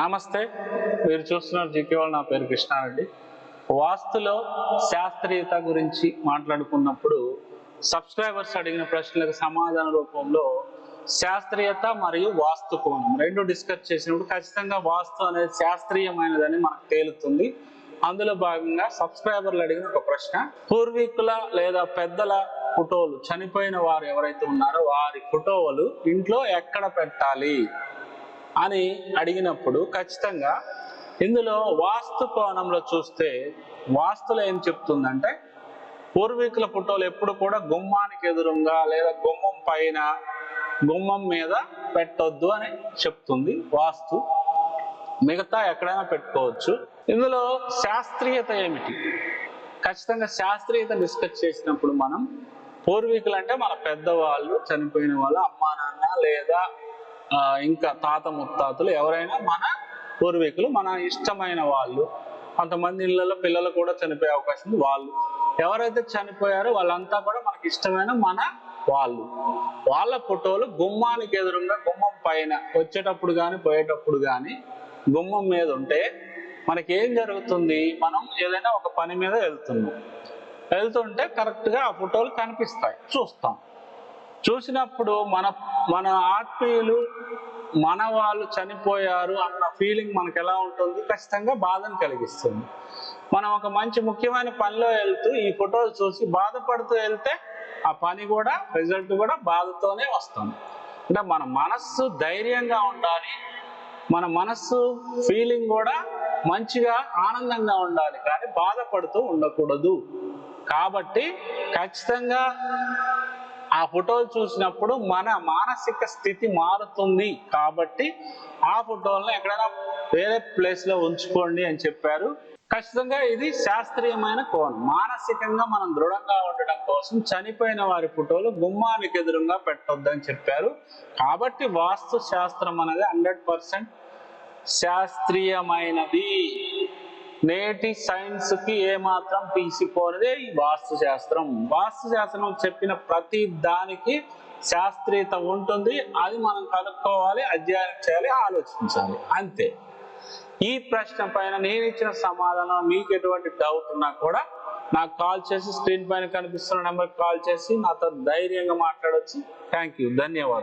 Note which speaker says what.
Speaker 1: నమస్తే మీరు చూస్తున్నారు జీకేవాళ్ళు నా పేరు కృష్ణారెడ్డి. వాస్తులో శాస్త్రీయత గురించి మాట్లాడుకున్నప్పుడు సబ్స్క్రైబర్స్ అడిగిన ప్రశ్నలకు సమాధాన రూపంలో శాస్త్రీయత మరియు వాస్తు కోణం రెండు డిస్కస్ చేసినప్పుడు ఖచ్చితంగా వాస్తు అనేది శాస్త్రీయమైనదని మనకు తేలుతుంది. అందులో భాగంగా సబ్స్క్రైబర్లు అడిగిన ఒక ప్రశ్న పూర్వీకుల లేదా పెద్దల ఫోటోలు చనిపోయిన వారు ఎవరైతే ఉన్నారో వారి ఫోటోలు ఇంట్లో ఎక్కడ పెట్టాలి? అని అడిగినప్పుడు ఖచ్చితంగా ఇందులో వాస్తు కోణంలో చూస్తే వాస్తులో ఏం చెప్తుందంటే పూర్వీకుల ఫోటోలు ఎప్పుడు కూడా గుమ్మానికి ఎదురుగా లేదా గుమ్మం పైన గుమ్మం మీద పెట్టొద్దు అని చెప్తుంది వాస్తు. మిగతా ఎక్కడైనా పెట్టుకోవచ్చు. ఇందులో శాస్త్రీయత ఏమిటి? ఖచ్చితంగా శాస్త్రీయత డిస్కస్ చేసినప్పుడు మనం పూర్వీకులు అంటే మన పెద్దవాళ్ళు చనిపోయిన వాళ్ళు అమ్మా నాన్న లేదా ఇంకా తాత ముత్తాతలు ఎవరైనా మన పూర్వీకులు మన ఇష్టమైన వాళ్ళు కొంతమంది ఇళ్ళలో పిల్లలు కూడా చనిపోయే అవకాశం ఉంది. వాళ్ళు ఎవరైతే చనిపోయారో వాళ్ళంతా కూడా మనకి ఇష్టమైన మన వాళ్ళు. వాళ్ళ ఫోటోలు గుమ్మానికి ఎదురుగా గుమ్మం పైన వచ్చేటప్పుడు కానీ పోయేటప్పుడు కానీ గుమ్మం మీద ఉంటే మనకి ఏం జరుగుతుంది? మనం ఏదైనా ఒక పని మీద వెళ్తున్నాం. వెళ్తుంటే కరెక్ట్గా ఆ ఫోటోలు కనిపిస్తాయి. చూస్తాం. చూసినప్పుడు మన మన ఆత్మీయులు మన వాళ్ళు చనిపోయారు అన్న ఫీలింగ్ మనకు ఎలా ఉంటుంది ఖచ్చితంగా బాధను కలిగిస్తుంది. మనం ఒక మంచి ముఖ్యమైన పనిలో వెళ్తూ ఈ ఫోటోలు చూసి బాధపడుతూ వెళ్తే ఆ పని కూడా రిజల్ట్ కూడా బాధతోనే వస్తుంది. అంటే మన మనస్సు ధైర్యంగా ఉండాలి. మన మనస్సు ఫీలింగ్ కూడా మంచిగా ఆనందంగా ఉండాలి. కానీ బాధపడుతూ ఉండకూడదు. కాబట్టి ఖచ్చితంగా ఆ ఫోటోలు చూసినప్పుడు మన మానసిక స్థితి మారుతుంది కాబట్టి ఆ ఫోటోలను ఎక్కడైనా వేరే ప్లేస్లో ఉంచుకోండి అని చెప్పారు. ఖచ్చితంగా ఇది శాస్త్రీయమైన కోణం. మానసికంగా మనం దృఢంగా ఉండడం కోసం చనిపోయిన వారి ఫోటోలు గుమ్మానికి ఎదురుగా పెట్టొద్దని చెప్పారు. కాబట్టి వాస్తు శాస్త్రం అనేది హండ్రెడ్ పర్సెంట్ శాస్త్రీయమైనది. నేటి సైన్స్కి ఏమాత్రం తీసిపోనిదే ఈ వాస్తు శాస్త్రం. వాస్తు శాస్త్రం చెప్పిన ప్రతి దానికి శాస్త్రీయత ఉంటుంది. అది మనం కనుక్కోవాలి అధ్యయనం చేయాలి ఆలోచించాలి. అంతే. ఈ ప్రశ్న పైన నేను ఇచ్చిన సమాధానం మీకు ఎటువంటి డౌట్ ఉన్నా కూడా నాకు కాల్ చేసి స్క్రీన్ పైన కనిపిస్తున్న నెంబర్కి కాల్ చేసి నాతో ధైర్యంగా మాట్లాడొచ్చు. థ్యాంక్ యూ ధన్యవాదాలు.